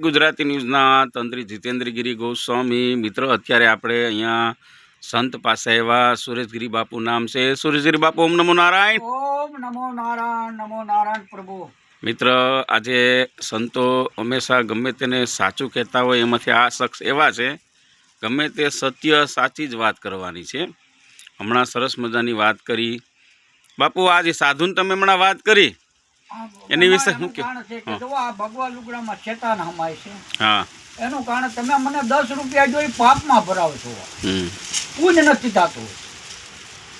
ગુજરાતી ન્યૂઝના તંત્રી જીતેન્દ્રગીરી ગોસ્વામી. મિત્ર અત્યારે આપણે અહીંયા સંત પાસે એવા સુરેશગીરી બાપુ નામ છે. સુરેશગીરી બાપુ ઓમ નમો નારાયણ. ઓમ નમો નારાયણ નમો નારાયણ પ્રભુ. મિત્ર આજે સંતો હંમેશા ગમે તેને સાચું કહેતા હોય એમાંથી આ શખ્સ એવા છે ગમે તે સત્ય સાચી જ વાત કરવાની છે. હમણાં સરસ મજાની વાત કરી. બાપુ આજે સાધુને તમે હમણાં વાત કરી? એની વિશે શું કે- છે. જો આ ભગવા લુગડામાં શેતાન હમાય છે. હા. એનું કારણ તમે મને દસ રૂપિયા જોઈ પાપમાં ભરાવ છો પૂજ નથી થતું.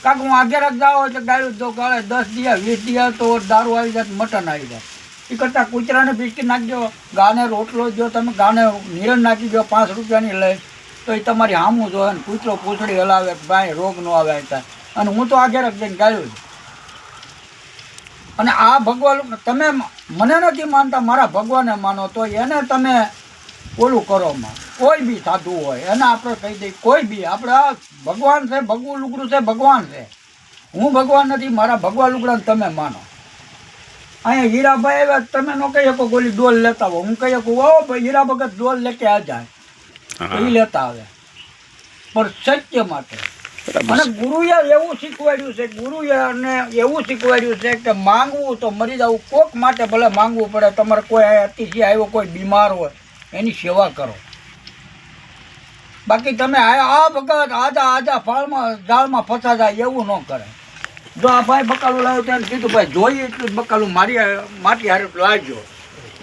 કાંક હું આગળ જ જાઓ એટલે ગાયું તો ગાળે દસ દિયા વીસ દિયા તો દારૂ આવી જાય મટન આવી જાય. એ કરતાં કૂતરાને બિસ્કીટ નાખજો ગાને રોટલો જો તમે ગાને નિરણ નાખી દો પાંચ રૂપિયાની લઈ તો એ તમારી હામું જોવે ને કૂતરો પૂંછડી હલાવે ભાઈ રોગ ન આવે અને હું તો આગળ જ જઈને ગાયું જ. અને આ ભગવાન તમે મને નથી માનતા મારા ભગવાનને માનો તો એને તમે ઓલું કરો માં કોઈ બી સાધુ હોય એને આપણે કહી દઈએ કોઈ બી. આપણે આ ભગવાન છે ભગવું લુગડું છે ભગવાન છે. હું ભગવાન નથી મારા ભગવાન લુગડાને તમે માનો. અહીંયા હીરાભાઈ આવ્યા તમે ન કહી શકો ગોલી ડોલ લેતા હો હું કહી શકું ઓ ભાઈ હીરા ભગત ડોલ લેકે આ જાય. એ લેતા આવે. પણ સત્ય માટે. અને ગુરુએ એવું શીખવાડ્યું છે ગુરુએ એવું શીખવાડ્યું છે કે માંગવું તો મરી જવું કોક માટે ભલે માંગવું પડે તમારે કોઈ અતિશય આવ્યો કોઈ બીમાર હોય એની સેવા કરો. બાકી તમે આ વખત આધા આજા આજા ફાળમાં ઝાડમાં ફસા જાય એવું ન કરે. જો આ ભાઈ બકાલું લાવ્યો ત્યારે કીધું ભાઈ જોઈએ એટલું બકાલું મારી માટી હારે લાવજો.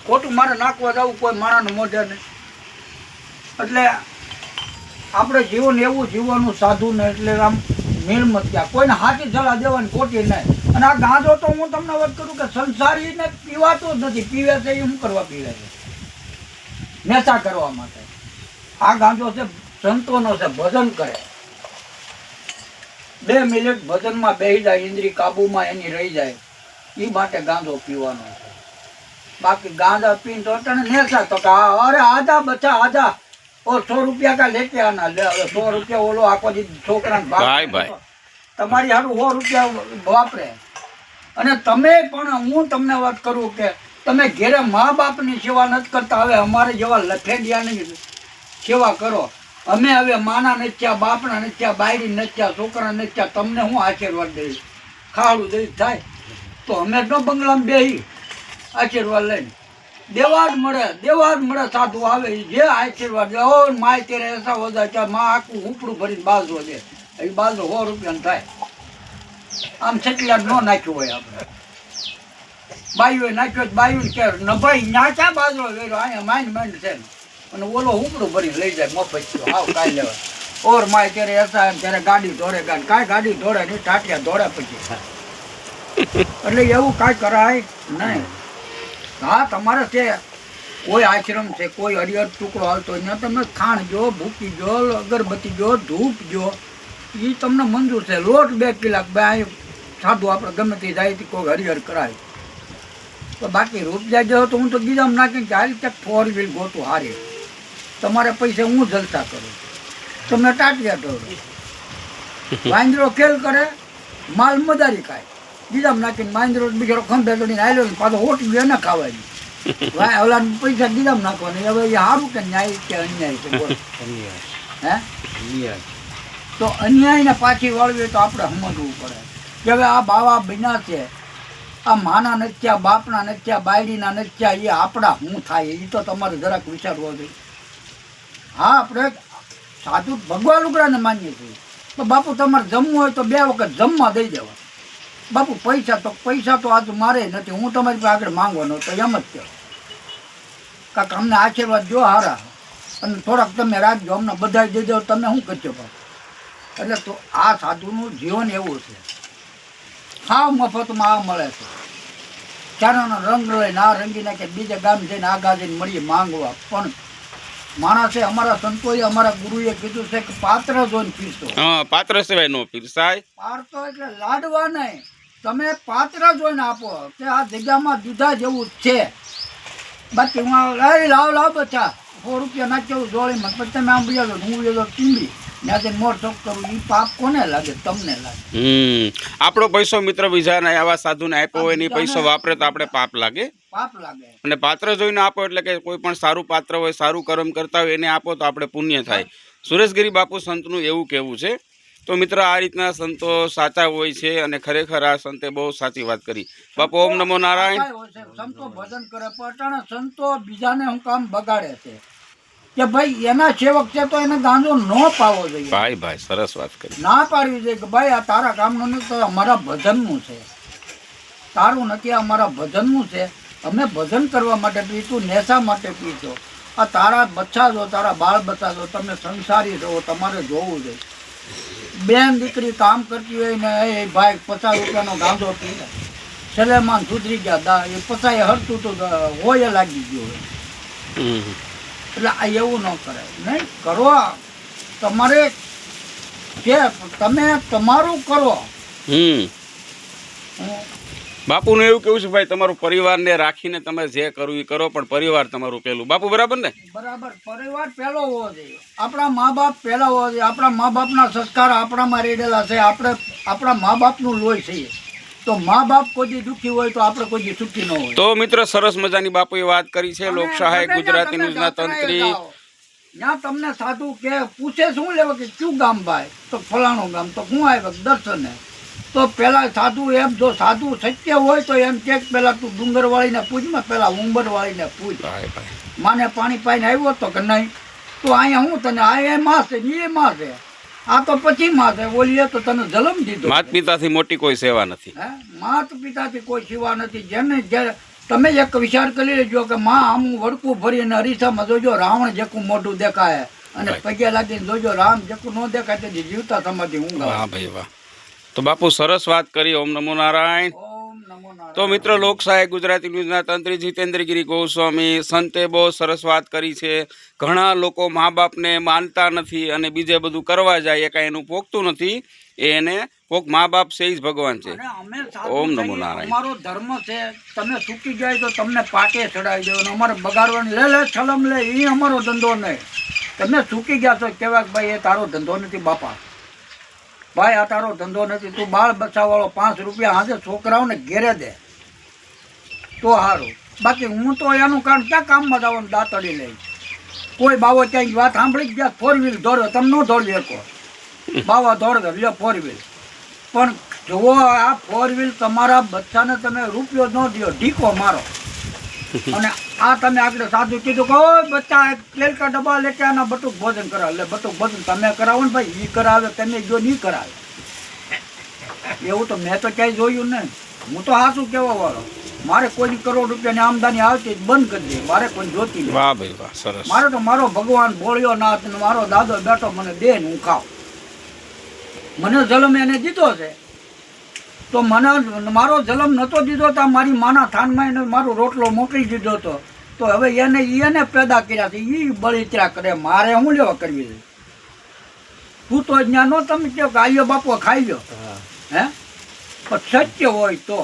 ખોટું મારે નાખવા જવું કોઈ માણાનું મોઢે નહીં. એટલે આપણે જીવન એવું જીવવાનું સાધુ ને એટલે આમ નિર્મત ત્યાં કોઈને હાથી સલાહ દેવાની ખોટી નહીં. અને આ ગાંજો તો હું તમને વાત કરું કે સંસારીને પીવાતો જ નથી. પીવે છે એ શું કરવા પીવે છે? નેશા કરવા માટે. આ ગાંજો છે, સંતોનો છે, ભજન કરે. બે મિનિટ ભજનમાં બેસી જાય, ઇન્દ્રી કાબુમાં એની રહી જાય. એ માટે ગાંધો પીવાનો છે. બાકી ગાંજા પીને તો નેસા તો કે અરે આધા બચા આજા સો રૂપિયા કા લેકે આના? સો રૂપિયા ઓલો આખો છોકરા તમારી સો રૂપિયા વાપરે. અને તમે પણ હું તમને વાત કરું કે તમે ઘેરે મા બાપની સેવા નથી કરતા હવે અમારે જેવા લખેડિયાની સેવા કરો. અમે હવે માના નચ્યા બાપના નચ્યા બાયરી નચ્યા છોકરા નચ્યા તમને હું આશીર્વાદ દઈશ? ખાડું દઈશ થાય? તો અમે તો બંગલામાં બેહી આશીર્વાદ લઈને. દેવા જ મળે દેવા મળે સાધુ આવે જે આશીર્વાદ દે ઓ માય તેરે એસા હો ત્યાં માં આખું ઉપડું ભરીને બાજરો દે એ બાજરો સો રૂપિયાનું થાય. આમ છેટલા ન નાખ્યું હોય આપણે. બાયુએ નાખ્યો બાયુને બાયુ કે નભાઈ ભાઈ નાચા બાજરો વેરો અહીંયા માંડ માઇન્ડ છે. અને ઓલો ઉપડું ભરીને લઈ જાય મફત હાવ કાંઈ લેવા. ઓર માય ત્યારે એસા એમ ત્યારે ગાડી દોડે ગાડી. કાંઈ ગાડી દોડે નહીં, ટાટિયા દોડે પછી. એટલે એવું કાંઈ કરાય નહીં. હા, તમારે છે કોઈ આશ્રમ છે, કોઈ હરિહર ટુકડો હાલતો અહીંયા તમે ખાણ જો, ભૂકી જો, અગરબત્તી જો, ધૂપ જો એ તમને મંજૂર છે. લોટ બે કલાક બે સાધુ આપણે ગમે તે જાય કોઈ હરિહર કરાય તો બાકી રૂપિયા જો તો હું તો બીજામાં નાખીને કે હાલ ક્યાંક ફોર વ્હીલ ગોતું હારે. તમારે પૈસે હું જલતા કરું. તમને ટાટિયા દોડો વાંદરો ખેલ કરે, માલ મદારી ખાય. બીજામાં નાખીને વાંદરો બીજો ખંભે ને આવેલો ને પાછો હોટી ગયો ના ખાવાની ભાઈ ઓલા પૈસા બીજામાં નાખવાની. હવે એ સારું કે ન્યાય કે અન્યાય છે હે? તો અન્યાયને પાછી વળવી તો આપણે સમજવું પડે. કે હવે આ બાવા બન્યા છે. આ માના નચ્યા બાપના નચ્યા બાયડીના નચ્યા એ આપણા શું થાય? એ તો તમારે જરાક વિચારવો જોઈએ. હા આપણે સાધુ ભગવાન લુગડાને માનીએ છીએ. તો બાપુ તમારે જમવું હોય તો બે વખત જમવા દઈ દેવા બાપુ પૈસા તો પૈસા તો આજ મારે નથી હું તમારી પાસે આગળ માંગવાનો તો એમ જ કહો. કાંક અમને આશીર્વાદ જો હારા. અને થોડાક તમે રાખજો અમને બધા દેજો તમે શું કરજો બાપુ? એટલે તો આ સાધુનું જીવન એવું છે. હા મફતમાં આ મળે છે. ચારાનો રંગ લઈને આ રંગી નાખે બીજે ગામ જઈને આ ગામ જઈને મળીએ માંગવા. પણ માણસે અમારા સંતોએ અમારા ગુરુએ કીધું છે કે પાત્ર જોઈને પીરસો. હા પાત્ર સિવાય નો પીરસાય. પારતો એટલે લાડવા નહીં. તમે પાત્ર જોઈને આપો કે આ જગ્યામાં દૂધા જેવું છે. બાકી હું આ, લાવ લાવ બચા. સો રૂપિયા નાખ્યો જોડીમાં પછી તમે આમ બીજા હું બીજો ટીંબી ત્યાંથી મોર ચોક કરું એ પાપ કોને લાગે? તમને લાગે? આપણો પૈસો મિત્ર બીજાને આવા સાધુને આપ્યો હોય એની પૈસો વાપરે તો આપણે પાપ લાગે. પાપ લાગે. અને પાત્ર જોઈને આપો એટલે કે કોઈ પણ સારું પાત્ર હોય સારું કર્મ કરતા હોય એને આપો તો આપણે પુણ્ય થાય. સુરેશગીરી બાપુ સંતનું એવું કહેવું છે તો મિત્ર આ રીતના સંતો સાચા હોય છે અને ખરેખર આ સંતે બહુ સાચી વાત કરી. બાપુ ઓમ નમો નારાયણ. સંતો ભજન કરે પણ સંતો બીજાને હું કામ બગાડે છે. કે ભાઈ એના સેવક છે તો એને ગાંજો ન પાવો જોઈએ. ભાઈ ભાઈ સરસ વાત કરી. ના પાડવી જોઈએ કે ભાઈ આ તારા કામનું નથી તો અમારા ભજનનું છે. તારું નથી અમારા ભજનનું છે. અમે ભજન કરવા માટે પીતું નેશા માટે પીતો આ તારા બચ્ચા જો તારા બાળ બચ્ચા છો તમે સંસારી રહો તમારે જોવું જોઈએ. બેન દીકરી કામ કરતી હોય ને એ ભાઈ પચાસ રૂપિયાનો ગાંધો પી લે. સલેમાન સુધરી ગયા દા એ પચાસ હરતું તો હોય લાગી ગયું હોય. એટલે આ એવું ન કરાય નહીં કરો તમારે કે તમે તમારું કરો. હમ. હું બાપુનું એવું કેવું છે ભાઈ તમારું પરિવારને રાખીને તમે જે કરવું એ કરો પણ પરિવાર તમારું પેલું. બાપુ બરાબર ને? બરાબર. પરિવાર પહેલો હોવો જોઈએ. આપણા મા બાપ પહેલા હોવા જોઈએ. આપણા મા બાપના સંસ્કાર આપણામાં રેડેલા છે. આપણે આપણા મા બાપનું લોહી છીએ તો મા બાપ કોઈ દુઃખી હોય તો આપણે કોઈ સુખી ન હોય. તો મિત્ર સરસ મજાની બાપુએ વાત કરી છે. લોક સહાય ગુજરાતી ન્યૂઝના તંત્રી. જાઓ. ત્યાં તમને સાધુ કે પૂછે શું લેવા કે ક્યુ ગામ ભાઈ? તો ફલાણું ગામ. તો હું આવ્યો દર્શને. તો પેલા સાધુ એમ જો સાધુ સત્ય હોય તો એમ કે પેલા તું ડુંગર વાળીને પૂછમાં પેલા ઉંબર વાળીને પૂછ માને પાણી પાઈને આવ્યો તો કે નહીં? તો અહીંયા હું તને આ એ માં છે એ માં છે. આ તો પછી માં છે ઓલીએ તો તને જલમ દીધો. માત પિતાથી મોટી કોઈ સેવા નથી. હે? માત પિતાથી કોઈ સેવા નથી. જેને જે તમે એક વિચાર કરી લેજો કે માં આમ વડકું ભરીને અરીસામાં જોજો રાવણ જેકું મોઢું દેખાય. અને પગે લાગીને જોજો રામ જેકું ન દેખાય તેથી જીવતા સમાધિ ઊંઘ હા ભાઈ વાહ. તો બાપુ સરસ વાત કરી ઓમ નમો નારાયણ. તો મિત્રો લોકશાહે ગુજરાતી ન્યૂઝના તંત્રી જીતેન્દ્રગીરી ગોસ્વામી સંતે બહુ સરસ વાત કરી છે. ઘણા લોકો મા બાપને માનતા નથી અને બીજે બધું કરવા જાય એ કાંઈ એનું પોગતું નથી. એ એને પોક મા બાપ છે જ ભગવાન છે. ઓમ નમો નારાયણ. અમારો ધર્મ છે તમે સુકી જાય તો તમને પાટે ચડાવી દેવાનો અમારે બગાડવાનું લે લે છલમ લે એ અમારો ધંધો નહીં. તમે સુકી ગયા છો કેવા કે ભાઈ એ તારો ધંધો નથી બાપા. ભાઈ, આ તારો ધંધો નથી. તું બાળ બચાવવાળો પાંચ રૂપિયા હાજે છોકરાઓને ઘેરે દે. તો સારું બાકી હું તો એનું કારણ ક્યાં કામમાં જવાનું દાંતડી લઈ? કોઈ બાવો ક્યાંય વાત સાંભળી ગયા ફોર વ્હીલ દોડ્યો તમે ન દોડી શકો બાવા દોડ્યો લ્યો ફોર વ્હીલ પણ જુઓ આ ફોર વ્હીલ તમારા બચ્ચાને તમે રૂપિયો ન દો ઢીકો મારો. અને આ તમે આગળ સાધુ કીધું કહો બચ્ચા કેલકા ડબ્બા લેકે આના બટુક ભોજન કરાવે. એટલે બટુક ભોજન તમે કરાવો ને ભાઈ ઈ કરાવે તમે જો નહીં કરાવે. એવું તો મેં તો ક્યાંય જોયું ને હું તો હાસું કેવા વાળો. મારે કોઈ કરોડ રૂપિયાની આમદાની આવતી બંધ કરી દે. મારે કોઈ જોતી નહીં. વાહ ભાઈ વાહ સરસ. મારે તો મારો ભગવાન બોળ્યો નાથ ને મારો દાદો બેઠો મને દે ને હું ખાવ મને જલમ એને દીધો છે. તો મને મારો જલમ નહોતો દીધો તો મારી માના થાનમાં એને મારો રોટલો મોકલી દીધો હતો તો હવે એને એને પેદા કર્યા છે. એ બળિત્રા કરે. મારે હું લેવા કરવી છે તું તો જ્યાં નો તમે કહો કે આયો બાપો ખાઈ લો હે? પણ સત્ય હોય તો.